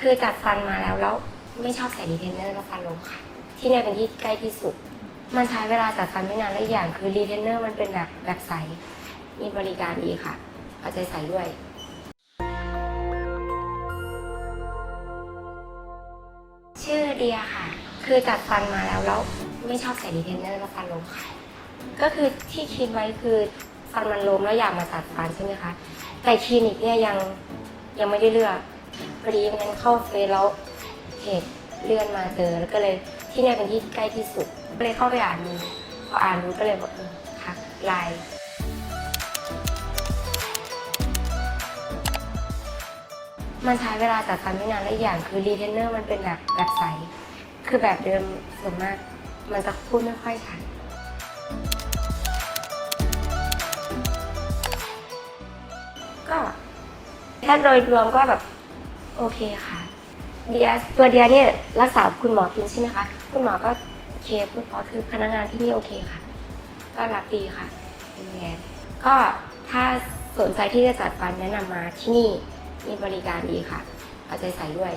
คือจัดฟันมาแล้วแล้วไม่ชอบใส่รีเทนเนอร์แล้วฟันลงค่ะที่เนี่ยเป็นที่ใกล้ที่สุด มันใช้เวลาจัดฟันไม่นานและอีกอย่างคือรีเทนเนอร์มันเป็นแบบแบบใสมีบริการดีค่ะเอาใจใส่ด้วยชื่อเดียค่ะ คือจัดฟันมาแล้วแล้วไม่ชอบใส่รีเทนเนอร์แล้วฟันลงค่ะ ก็คือที่คิดไว้คือฟันมันล้มแล้วอยากมาตัดฟันใช่ไหมคะ แต่คลินิกเนี่ยยังยังไม่ได้เลือก พอดีมันเข้าเฟซแล้วเพจเลื่อนมาเจอแล้วก็เลยที่เนี่ยเป็นที่ใกล้ที่สุดก็เลยเข้าไปอ่านดูพออ่านดูก็เลยบอกเออทักไลน์มันใช้เวลาจัดฟันไม่นานและอีกอย่างคือรีเทนเนอร์มันเป็นแบบแบบใส คือแบบเดิมส่วนมาก มันจะพูดไม่ค่อยชัดก็ถ้าโดยรวมก็แบบ โอเคค่ะเดียตัวเดียเนี่ยรักษาคุณหมอกินใช่ไหมคะคุณหมอก็โอเคคุณหมอคือพนักงานที่นี่โอเคค่ะ ก็รับดีค่ะเป็นไงก็ถ้าสนใจที่จะจัดฟันแนะนำมาที่นี่มีบริการดีค่ะ เอาใจใส่ด้วย